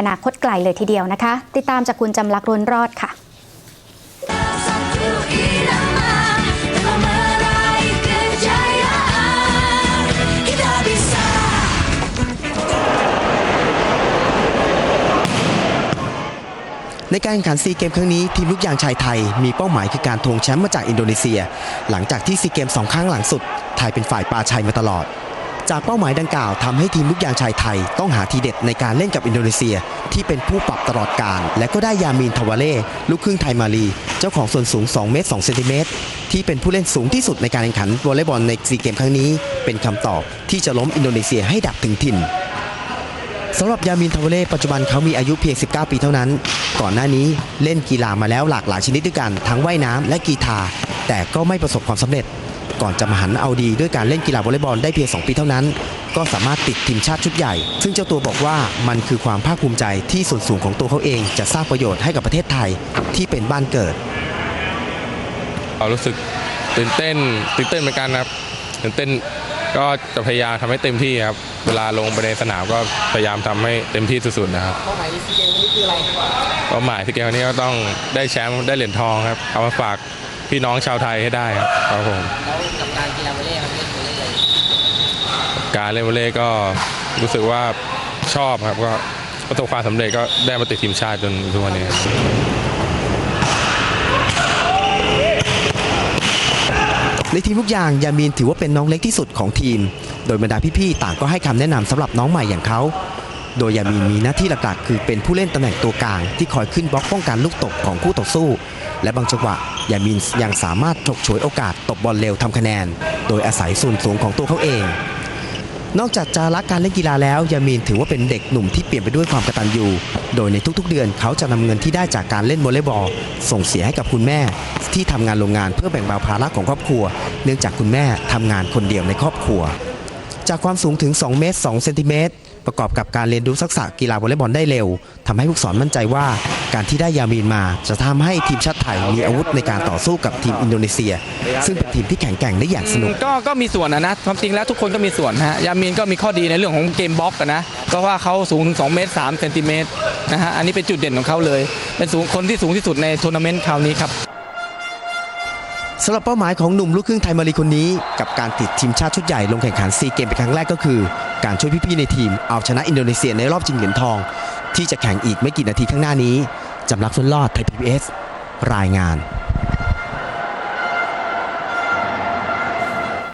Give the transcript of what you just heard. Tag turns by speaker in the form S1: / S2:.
S1: อนาคตไกลเลยทีเดียวนะคะ ติดตามจากคุณจำลักษณ์รุนรอดค่ะ
S2: ในการแข่งขันซีเกมครั้งนี้ทีมลูกยางชายไทยมีเป้าหมายคือการทวงแชมป์มาจากอินโดนีเซีย หลังจากที่ซีเกมสองครั้งหลังสุด ไทยเป็นฝ่ายปาชัยมาตลอด จากเป้าหมายดังกล่าวทำให้ทีมลูกยางชายไทย ต้องหาทีเด็ดในการเล่นกับอินโดนีเซีย ที่เป็นผู้ปรับตลอดการ และก็ได้ยามีนทวาเล่ลูกครึ่งไทยมาลีเจ้าของส่วนสูง 2 เมตร2เซนติเมตรที่เป็นผู้เล่นสูงที่สุดในการแข่งขันวอลเลย์บอลในซีเกมครั้งนี้ เป็นคำตอบที่จะล้มอินโดนีเซียให้ดับถึงถิ่นสำหรับยามินทาวเล่ปัจจุบันเขามีอายุเพียง 19 ปีเท่านั้น ก่อนหน้านี้เล่นกีฬามาแล้วหลากหลายชนิดด้วยกัน ทั้งว่ายน้ำและกีฬาแต่ก็ไม่ประสบความสำเร็จ ก่อนจะมาหันเอาดีด้วยการเล่นกีฬาวอลเลย์บอลได้เพียง2ปีเท่านั้น ก็สามารถติดทีมชาติชุดใหญ่ ซึ่งเจ้าตัวบอกว่ามันคือความภาคภูมิใจที่ส่วนสูงของตัวเขาเองจะสร้างประโยชน์ให้กับประเทศไทยที่เป็นบ้านเกิด
S3: เรารู้สึกตื่นเต้นตื่นเต้นเหมือนกันครับตื่นเต้นก็จะพยายามทำให้เต็มที่ครับ เวลาลงไปในสนามก็พยายามทำให้เต็มที่สุดๆนะครับ
S4: เป้าหมายในซีเกมวันนี้คืออะไร
S3: เป้าหมายที่เกมวันนี้ก็ต้องได้แชมป์ได้เหรียญทองครับ เอามาฝาก พี่น้องชาวไทยให้ได้ครับครับผม
S4: แล้วกับการกีฬาวอลเลย์ครับเล่นวอลเลย์เลย
S3: การเล่นวอลเลย์ก็รู้สึกว่าชอบครับก็ประสบความสำเร็จก็ได้มาติดทีมชาติจนทุกวันนี้ครับ
S2: ในทีมลูกยางยามีนถือว่าเป็นน้องเล็กที่สุดของทีม โดยบรรดาพี่ๆต่างก็ให้คำแนะนำสำหรับน้องใหม่อย่างเขา โดยยามีนมีหน้าที่หลักๆ คือเป็นผู้เล่นตำแหน่งตัวกลางที่คอยขึ้นบล็อกป้องกันลูกตกของคู่ต่อสู้ และบางจังหวะยามีนยังสามารถฉกฉวยโอกาสตบบอลเร็วทำคะแนน โดยอาศัยส่วนสูงของตัวเขาเอง นอกจากจะรักการเล่นกีฬาแล้วยามีนถือว่าเป็นเด็กหนุ่มที่เปลี่ยนไปด้วยความกตัญญูโดยในทุกๆ เดือนเขาจะนำเงินที่ได้จากการเล่นวอลเลย์บอล ส่งเสียให้กับคุณแม่ ที่ทำงานโรงงานเพื่อแบ่งเบาภาระของครอบครัว เนื่องจากคุณแม่ทำงานคนเดียวในครอบครัว จากความสูงถึง 2 เมตร2เซนติเมตรประกอบกับการเรียนรู้ทักษะกีฬาวอลเลย์บอลได้เร็วทำให้ผู้สอนมั่นใจว่า การที่ได้ยามีนมาจะทำให้ทีมชาติไทยมีอาวุธในการต่อสู้กับทีมอินโดนีเซีย ซึ่งเป็นทีมที่แข็งแกร่งได้อย่างสนุก
S5: ก็ก็มีส่วนนะนะความจริงแล้วทุกคนก็มีส่วนนะฮะยามีนก็มีข้อดีในเรื่องของเกมบล็อกอะนะเพราะว่าเขาสูงถึง2เมตร3เซนติเมตรนะฮะอันนี้เป็นจุดเด่นของเขาเลย เป็นสูงคนที่สูงที่สุดในทัวร์นาเมนต์คราวนี้ครับ
S2: สำหรับเป้าหมายของหนุ่มลูกครึ่งไทยมาลีคนนี้ กับการติดทีมชาติชุดใหญ่ลงแข่งขันซีเกมเป็นครั้งแรกก็คือ การช่วยพี่ๆในทีมเอาชนะอินโดนีเซียในรอบชิงเหรียญทอง ที่จะแข่งอีกไม่กี่นาทีข้างหน้านี้จำลักษณ์ล้นรอดไทยพีบีเอสรายงาน